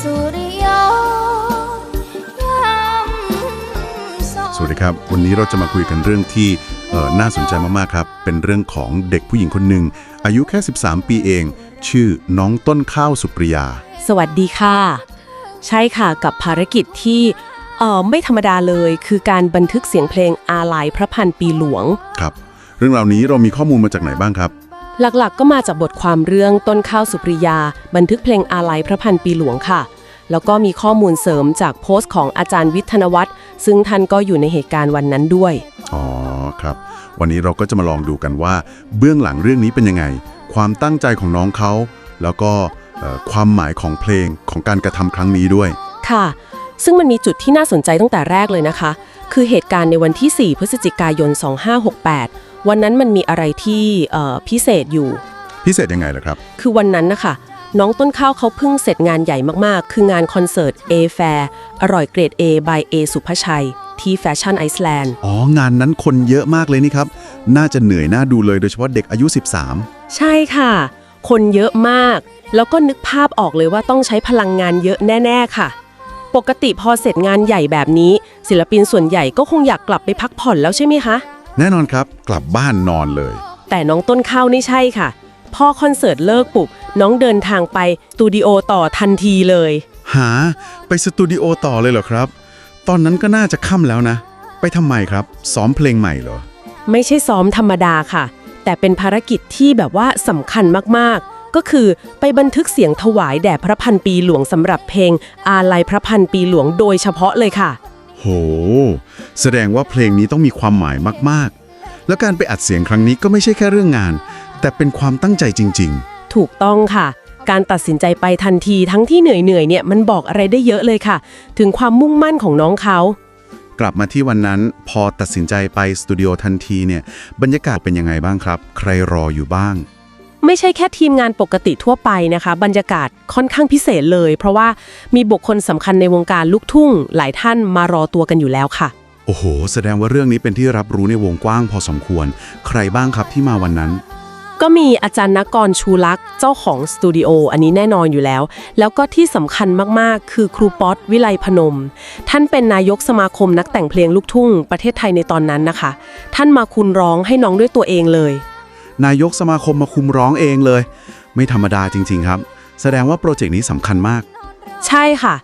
สุริยยามสองสวัสดีครับ วันนี้เราจะมาคุยกันเรื่องที่เอ่อน่าสนใจมากๆครับ เป็นเรื่องของเด็กผู้หญิงคนหนึ่ง อายุแค่ 13 ปีเอง ชื่อน้องต้นข้าวสุปริยา สวัสดีค่ะ ใช่ค่ะกับภารกิจที่เอ่อไม่ธรรมดาเลยคือการบันทึกเสียงเพลงอาลัยพระพันปีหลวง ครับ เรื่องราวนี้เรามีข้อมูลมาจากไหนบ้างครับ หลักๆ ก็มาจากบทความเรื่องต้นข้าวสุปริยา บันทึกเพลงอาลัยพระพันปีหลวงค่ะ แล้วก็มีข้อมูลเสริมจากโพสต์ของอาจารย์วิทย์ธนวัฒน์ซึ่งท่านก็อยู่ในเหตุการณ์วันนั้นด้วย อ๋อครับ วันนี้เราก็จะมาลองดูกันว่า เบื้องหลังเรื่องนี้เป็นยังไง ความตั้งใจของน้องเขา แล้วก็เอ่อความหมายของเพลงของการกระทำครั้งนี้ด้วย ค่ะ ซึ่งมันมีจุดที่น่าสนใจตั้งแต่แรกเลยนะคะ คือเหตุการณ์ในวันที่ 4 พฤศจิกายน 2568 วันนั้นมันมีอะไรที่เอ่อพิเศษอยู่ พิเศษยังไงล่ะครับ คือวันนั้นนะคะน้องต้นข้าวเขาเพิ่งเสร็จงานใหญ่มากๆ คืองานคอนเสิร์ต A Fair อร่อยเกรด A by A สุภชัย ที่แฟชั่นไอซ์แลนด์ อ๋อ งานนั้นคนเยอะมากเลยนี่ครับ น่าจะเหนื่อยน่าดูเลยโดยเฉพาะเด็กอายุ 13 ใช่ค่ะ คนเยอะมาก แล้วก็นึกภาพออกเลยว่าต้องใช้พลังงานเยอะแน่ ๆ ค่ะ ปกติพอเสร็จงานใหญ่แบบนี้ ศิลปินส่วนใหญ่ก็คงอยากกลับไปพักผ่อนแล้วใช่ไหมคะ แน่นอนครับกลับบ้านนอนเลย แต่น้องต้นข้าวนี่ใช่ค่ะพอคอนเสิร์ตเลิกปุ๊บน้องเดินทางไปสตูดิโอต่อทันทีเลย หา ไปสตูดิโอต่อเลยเหรอครับ ตอนนั้นก็น่าจะค่ำแล้วนะ ไปทำไมครับ ซ้อมเพลงใหม่เหรอ ไม่ใช่ซ้อมธรรมดาค่ะ แต่เป็นภารกิจที่แบบว่าสำคัญมากๆ ก็คือไปบันทึกเสียงถวายแด่พระพันปีหลวงสำหรับเพลงอาลัยพระพันปีหลวงโดยเฉพาะเลยค่ะ โห แสดงว่าเพลงนี้ต้องมีความหมายมากๆ แล้วการไปอัดเสียงครั้งนี้ก็ไม่ใช่แค่เรื่องงาน แต่เป็นความตั้งใจจริงถูกต้องค่ะ การตัดสินใจไปทันทีทั้งที่เหนื่อยๆเนี่ยมันบอกอะไรได้เยอะเลยค่ะ ถึงความมุ่งมั่นของน้องเขาๆกลับมาที่วันนั้นพอตัดสินใจไปสตูดิโอทันทีเนี่ยบรรยากาศเป็นยังไงบ้างครับ ใครรออยู่บ้าง ไม่ใช่แค่ทีมงานปกติทั่วไปนะคะ บรรยากาศค่อนข้างพิเศษเลย เพราะว่ามีบุคคลสำคัญในวงการลูกทุ่ง หลายท่านมารอตัวกันอยู่แล้วค่ะ โอ้โห แสดงว่าเรื่องนี้เป็นที่รับรู้ในวงกว้างพอสมควร ใครบ้างครับที่มาวันนั้น ก็มีอาจารย์นกรชูลักษณ์เจ้าของสตูดิโออันนี้แน่นอนอยู่แล้ว แล้วก็ที่สำคัญมากๆ คือครูป๊อตวิไลพนม ท่านเป็นนายกสมาคมนักแต่งเพลงลูกทุ่ง ประเทศไทยในตอนนั้นนะคะ ท่านมาคุณร้องให้น้องด้วยตัวเองเลย นายกสมาคมมาคุมร้องเองเลย ไม่ธรรมดาจริง ๆ ครับ แสดงว่าโปรเจกต์นี้สำคัญมาก ใช่ค่ะ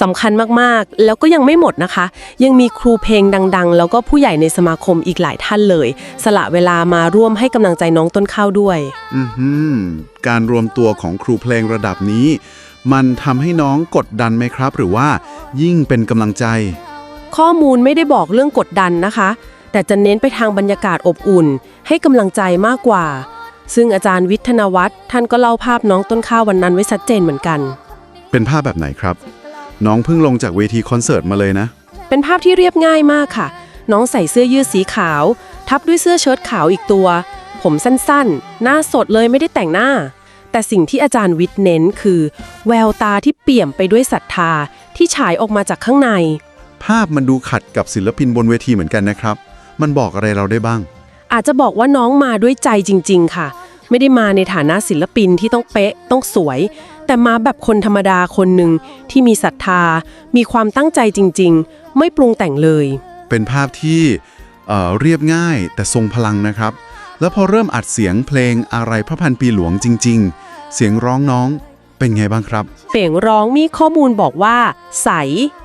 สำคัญมากๆ แล้วก็ยังไม่หมดนะคะ ยังมีครูเพลงดัง ๆ แล้วก็ผู้ใหญ่ในสมาคมอีกหลายท่านเลย สละเวลามาร่วมให้กำลังใจน้องต้นข้าวด้วย อือหือการรวมตัวของครูเพลงระดับนี้ มันทำให้น้องกดดันไหมครับ หรือว่ายิ่งเป็นกำลังใจ ข้อมูลไม่ได้บอกเรื่องกดดันนะคะ แต่จะเน้นไปทางบรรยากาศอบอุ่น ให้กำลังใจมากกว่า ซึ่งอาจารย์วิทย์ธนวัฒน์ท่านก็เล่าภาพน้องต้นข้าววันนั้นไว้ชัดเจนเหมือนกัน เป็นภาพแบบไหนครับ น้องเพิ่งลงจากเวทีคอนเสิร์ตมาเลยนะ เป็นภาพที่เรียบง่ายมากค่ะ น้องใส่เสื้อยืดสีขาว ทับด้วยเสื้อเชิ้ตขาวอีกตัว ผมสั้นๆ หน้าสดเลยไม่ได้แต่งหน้า แต่สิ่งที่อาจารย์วิทย์เน้นคือ แววตาที่เปี่ยมไปด้วยศรัทธาที่ฉายออกมาจากข้างใน ภาพมันดูขัดกับศิลปินบนเวทีเหมือนกันนะครับ มันบอกอะไรเราได้บ้าง อาจจะบอกว่าน้องมาด้วยใจจริง ๆ ค่ะ ไม่ได้มาในฐานะศิลปินที่ต้องเป๊ะต้องสวย แต่มาแบบคนธรรมดาคนหนึ่งที่มีศรัทธา มีความตั้งใจจริง ๆ ไม่ปรุงแต่งเลย เป็นภาพที่เอ่อเรียบง่ายแต่ทรงพลังนะครับ แล้วพอเริ่มอัดเสียงเพลงอะไรพระพันปีหลวงจริง ๆ เสียงร้องน้องเป็นไงบ้างครับ เสียงร้องมีข้อมูลบอกว่า ใส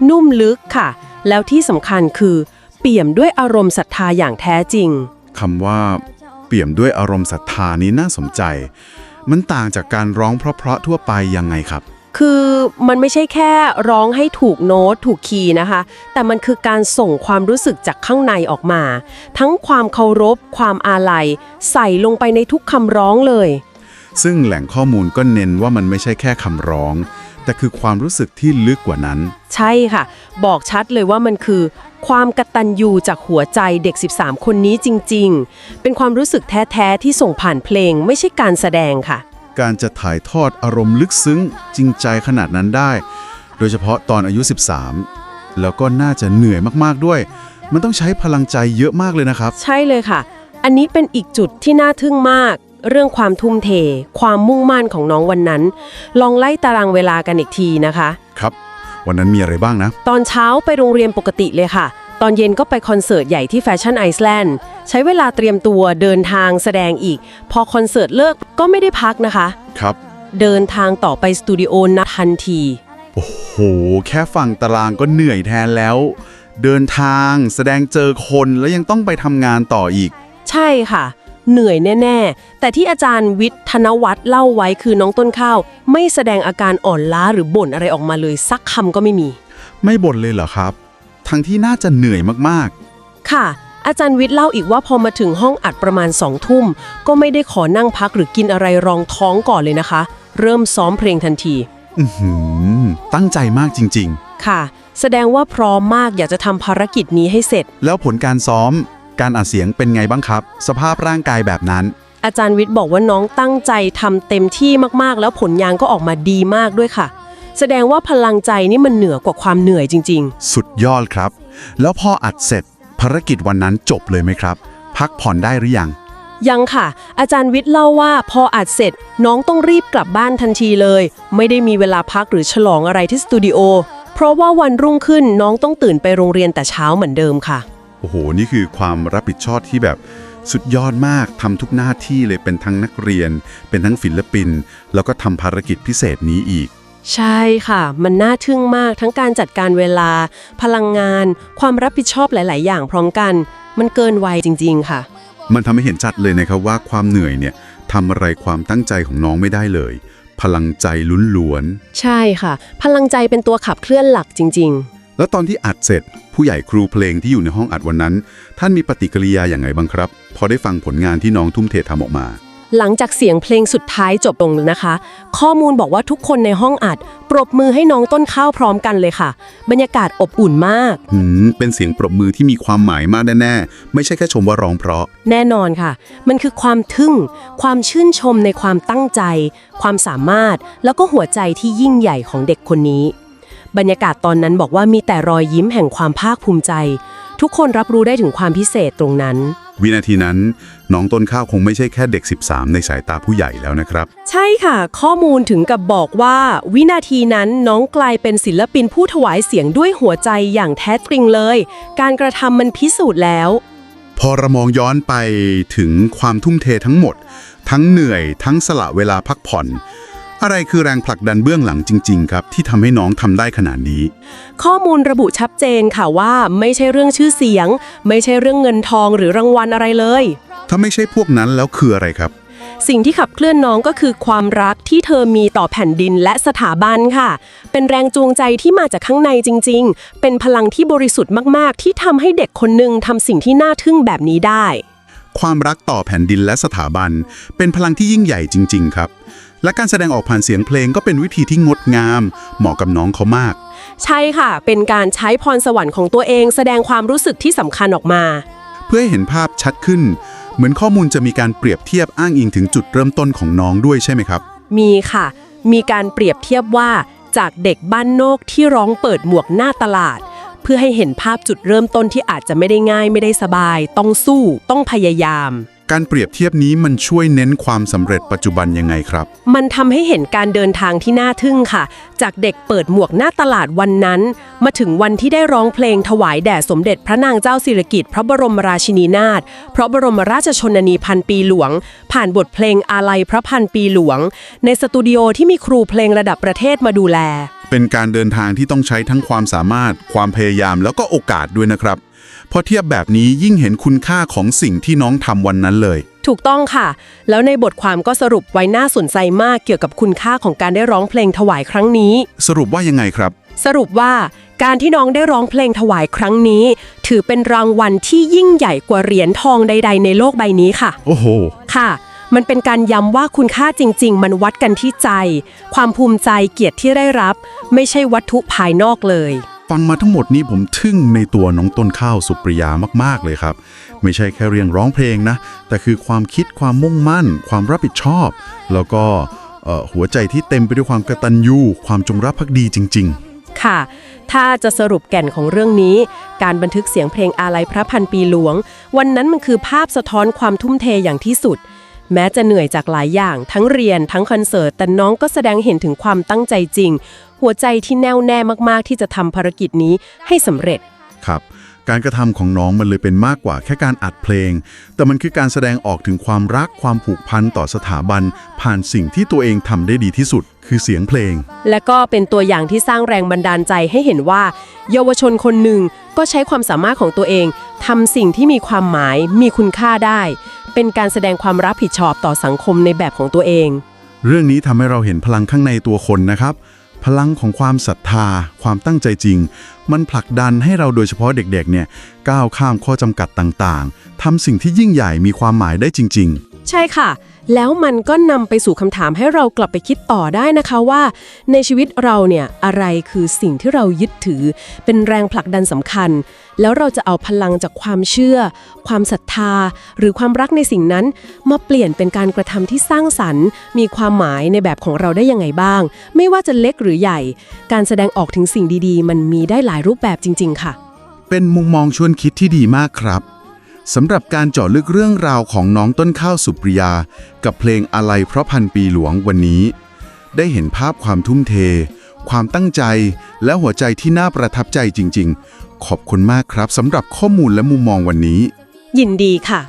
นุ่มลึกค่ะ แล้วที่สำคัญคือ เปี่ยมด้วยอารมณ์ศรัทธาอย่างแท้จริง คำว่า เปี่ยมด้วยอารมณ์ศรัทธานี้น่าสนใจ มันต่างจากการร้องเพราะๆทั่วไปยังไงครับ คือมันไม่ใช่แค่ร้องให้ถูกโน้ตถูกคีย์นะคะ แต่มันคือการส่งความรู้สึกจากข้างในออกมา ทั้งความเคารพ ความอาลัย ใส่ลงไปในทุกคำร้องเลย ซึ่งแหล่งข้อมูลก็เน้นว่ามันไม่ใช่แค่คำร้อง แต่คือความรู้สึกที่ลึกกว่านั้น ใช่ค่ะ บอกชัดเลยว่ามันคือ ความกตัญญูจากหัวใจเด็ก 13 คนนี้จริง ๆ เป็นความรู้สึกแท้ ๆ ที่ส่งผ่านเพลงไม่ใช่การแสดงค่ะ การจะถ่ายทอดอารมณ์ลึกซึ้ง จริงใจขนาดนั้นได้ โดยเฉพาะตอนอายุ 13 แล้วก็น่าจะเหนื่อยมากๆด้วย มันต้องใช้พลังใจเยอะมากเลยนะครับ ใช่เลยค่ะ อันนี้เป็นอีกจุดที่น่าทึ่งมาก เรื่องความทุ่มเท ความมุ่งมั่นของน้องวันนั้น ลองไล่ตารางเวลากันอีกทีนะคะ ครับ วันนั้นมีอะไรบ้างนะ ตอนเช้าไปโรงเรียนปกติเลยค่ะ ตอนเย็นก็ไปคอนเสิร์ตใหญ่ที่แฟชั่นไอซ์แลนด์ใช้เวลาเตรียมตัวเดินทางแสดงอีก พอคอนเสิร์ตเลิกก็ไม่ได้พักนะคะ ครับ เดินทางต่อไปสตูดิโอนะทันที โอ้โห แค่ฟังตารางก็เหนื่อยแทนแล้ว เดินทางแสดงเจอคนแล้วยังต้องไปทำงานต่ออีก ใช่ค่ะ เหนื่อยแน่ ๆ แต่ที่อาจารย์วิทย์ธนวัฒน์เล่าไว้คือน้องต้นข้าว ไม่แสดงอาการอ่อนล้าหรือบ่นอะไรออกมาเลยสักคำก็ไม่มี ไม่บ่นเลยเหรอครับ ทั้งที่น่าจะเหนื่อยมากค่ะ อาจารย์วิทย์เล่าอีกว่าพอมาถึงห้องอัดประมาณสองทุ่ม ก็ไม่ได้ขอนั่งพักหรือกินอะไรรองท้องก่อนเลยนะคะ เริ่มซ้อมเพลงทันทีๆอือหือตั้งใจมากจริงค่ะ แสดงว่าพร้อมมากอยากจะทำภารกิจนี้ให้เสร็จๆแล้วผลการซ้อม การอัดเสียงเป็นไงบ้างครับ สภาพร่างกายแบบนั้น อาจารย์วิทย์บอกว่าน้องตั้งใจทำเต็มที่มากๆ แล้วผลงานก็ออกมาดีมากด้วยค่ะ แสดงว่าพลังใจนี่มันเหนือกว่าความเหนื่อยจริงๆสุดยอดครับ แล้วพออัดเสร็จ ภารกิจวันนั้นจบเลยไหมครับ พักผ่อนได้หรือยังยังค่ะ อาจารย์วิทย์เล่าว่าพออัดเสร็จ น้องต้องรีบกลับบ้านทันทีเลย ไม่ได้มีเวลาพักหรือฉลองอะไรที่สตูดิโอเพราะว่าวันรุ่งขึ้นน้องต้องตื่นไปโรงเรียนแต่เช้าเหมือนเดิมค่ะ โอ้โห นี่คือความรับผิดชอบที่แบบสุดยอดมากทำทุกหน้าที่เลยเป็นทั้งนักเรียน เป็นทั้งศิลปิน แล้วก็ทำภารกิจพิเศษนี้อีก ใช่ค่ะ มันน่าทึ่งมากทั้งการจัดการเวลา พลังงาน ความรับผิดชอบหลาย ๆ อย่างพร้อมกัน มันเกินวัยจริง ๆ ค่ะ มันทำให้เห็นชัดเลยนะครับว่าความเหนื่อยเนี่ยทำอะไรความตั้งใจของน้องไม่ได้เลย พลังใจล้วน ใช่ค่ะ พลังใจเป็นตัวขับเคลื่อนหลักจริงๆๆ แล้วตอนที่อัดเสร็จ ผู้ใหญ่ครูเพลงที่อยู่ในห้องอัดวันนั้น ท่านมีปฏิกิริยาอย่างไรบ้างครับ พอได้ฟังผลงานที่น้องทุ่มเททำออกมา หลังจากเสียงเพลงสุดท้ายจบลงนะคะ ข้อมูลบอกว่าทุกคนในห้องอัด ปรบมือให้น้องต้นข้าวพร้อมกันเลยค่ะ บรรยากาศอบอุ่นมาก หืมเป็นเสียงปรบมือที่มีความหมายมากแน่ๆ ไม่ใช่แค่ชมว่าร้องเพราะ แน่นอนค่ะ มันคือความทึ่ง ความชื่นชมในความตั้งใจ ความสามารถ แล้วก็หัวใจที่ยิ่งใหญ่ของเด็กคนนี้ บรรยากาศตอนนั้นบอกว่ามีแต่รอยยิ้มแห่งความภาคภูมิใจ ทุกคนรับรู้ได้ถึงความพิเศษตรงนั้น วินาทีนั้น น้องต้นข้าวคงไม่ใช่แค่เด็ก 13 ในสายตาผู้ใหญ่แล้วนะครับ ใช่ค่ะ ข้อมูลถึงกับบอกว่า วินาทีนั้นน้องกลายเป็นศิลปินผู้ถวายเสียงด้วยหัวใจอย่างแท้จริงเลย การกระทำมันพิสูจน์แล้ว พอเรามองย้อนไปถึงความทุ่มเททั้งหมด ทั้งเหนื่อย ทั้งสละเวลาพักผ่อน อะไรคือแรงผลักดันเบื้องหลังจริง ๆ ครับ ที่ทำให้น้องทำได้ขนาดนี้ ข้อมูลระบุชัดเจนค่ะว่าไม่ใช่เรื่องชื่อเสียง ไม่ใช่เรื่องเงินทองหรือรางวัลอะไรเลย ถ้าไม่ใช่พวกนั้นแล้วคืออะไรครับ สิ่งที่ขับเคลื่อนน้องก็คือความรักที่เธอมีต่อแผ่นดินและสถาบันค่ะ เป็นแรงจูงใจที่มาจากข้างในจริง ๆ เป็นพลังที่บริสุทธิ์มากๆ ที่ทำให้เด็กคนหนึ่งทำสิ่งที่น่าทึ่งแบบนี้ได้ ความรักต่อแผ่นดินและสถาบัน เป็นพลังที่ยิ่งใหญ่จริง ๆ ครับ และการแสดงออกผ่านเสียงเพลงก็เป็นวิธีที่งดงาม เหมาะกับน้องเขามาก ใช่ค่ะ เป็นการใช้พรสวรรค์ของตัวเอง แสดงความรู้สึกที่สำคัญออกมา เพื่อให้เห็นภาพชัดขึ้น เหมือนข้อมูลจะมีการเปรียบเทียบอ้างอิงถึงจุดเริ่มต้นของน้องด้วยใช่ไหมครับ มีค่ะ มีการเปรียบเทียบว่าจากเด็กบ้านนอกที่ร้องเปิดหมวกหน้าตลาด เพื่อให้เห็นภาพจุดเริ่มต้นที่อาจจะไม่ได้ง่ายไม่ได้สบาย ต้องสู้ ต้องพยายาม การเปรียบเทียบนี้มันช่วยเน้นความสำเร็จปัจจุบันยังไงครับ มันทำให้เห็นการเดินทางที่น่าทึ่งค่ะ จากเด็กเปิดหมวกหน้าตลาดวันนั้น มาถึงวันที่ได้ร้องเพลงถวายแด่สมเด็จพระนางเจ้าสิริกิติ์พระบรมราชินีนาถพระบรมราชชนนีพันปีหลวง ผ่านบทเพลงอาลัยพระพันปีหลวง ในสตูดิโอที่มีครูเพลงระดับประเทศมาดูแล เป็นการเดินทางที่ต้องใช้ทั้งความสามารถ ความพยายามแล้วก็โอกาสด้วยนะครับ พอเทียบแบบนี้ยิ่งเห็นคุณค่าของสิ่งที่น้องทำวันนั้นเลย ถูกต้องค่ะ แล้วในบทความก็สรุปไว้น่าสนใจมากเกี่ยวกับคุณค่าของการได้ร้องเพลงถวายครั้งนี้ สรุปว่ายังไงครับ สรุปว่าการที่น้องได้ร้องเพลงถวายครั้งนี้ ถือเป็นรางวัลที่ยิ่งใหญ่กว่าเหรียญทองใด ๆ ในโลกใบนี้ค่ะ โอ้โห ค่ะ มันเป็นการย้ำว่าคุณค่าจริง ๆ มันวัดกันที่ใจ ความภูมิใจเกียรติที่ได้รับ ไม่ใช่วัตถุภายนอกเลย ฟังมาทั้งหมดนี้ผมทึ่งในตัวน้องต้นข้าวสุปริยามาก ๆ เลยครับ ไม่ใช่แค่เรียงร้องเพลงนะ แต่คือความคิดความมุ่งมั่น ความรับผิดชอบ แล้วก็หัวใจที่เต็มไปด้วยความกระตัญญูความจงรักภักดีจริง ๆ ค่ะ ถ้าจะสรุปแก่นของเรื่องนี้ การบันทึกเสียงเพลงอาลัยพระพันปีหลวง วันนั้นมันคือภาพสะท้อนความทุ่มเทอย่างที่สุด แม้จะเหนื่อยจากหลายอย่าง ทั้งเรียนทั้งคอนเสิร์ตแต่น้องก็แสดงเห็นถึงความตั้งใจจริง หัวใจที่แน่วแน่มากๆ ที่จะทำภารกิจนี้ให้สำเร็จ ครับ การกระทำของน้องมันเลยเป็นมากกว่าแค่การอัดเพลง แต่มันคือการแสดงออกถึงความรักความผูกพันต่อสถาบัน ผ่านสิ่งที่ตัวเองทำได้ดีที่สุด คือเสียงเพลง และก็เป็นตัวอย่างที่สร้างแรงบันดาลใจให้เห็นว่า เยาวชนคนหนึ่งก็ใช้ความสามารถของตัวเองทำสิ่งที่มีความหมายมีคุณค่าได้ เป็นการแสดงความรับผิดชอบต่อสังคมในแบบของตัวเอง เรื่องนี้ทำให้เราเห็นพลังข้างในตัวคนนะครับ พลังของความศรัทธา ความตั้งใจจริง มันผลักดันให้เราโดยเฉพาะเด็กๆ เนี่ยก้าวข้ามข้อจำกัดต่างๆทำสิ่งที่ยิ่งใหญ่มีความหมายได้จริงใช่ค่ะ แล้วมันก็นำไปสู่คำถามให้เรากลับไปคิดต่อได้นะคะว่า ในชีวิตเราเนี่ยอะไรคือสิ่งที่เรายึดถือ เป็นแรงผลักดันสำคัญ แล้วเราจะเอาพลังจากความเชื่อ ความศรัทธา หรือความรักในสิ่งนั้น มาเปลี่ยนเป็นการกระทำที่สร้างสรรค์ มีความหมายในแบบของเราได้ยังไงบ้าง ไม่ว่าจะเล็กหรือใหญ่ การแสดงออกถึงสิ่งดีๆ มันมีได้หลายรูปแบบจริง ๆ ค่ะ เป็นมุมมองชวนคิดที่ดีมากครับ สำหรับการเจาะลึกเรื่องราวของน้องต้นข้าวสุปริยา กับเพลงอะไรเพราะพันปีหลวงวันนี้ ได้เห็นภาพความทุ่มเท ความตั้งใจ และหัวใจที่น่าประทับใจจริง ๆ ขอบคุณมากครับสำหรับข้อมูลและมุมมองวันนี้ ยินดีค่ะ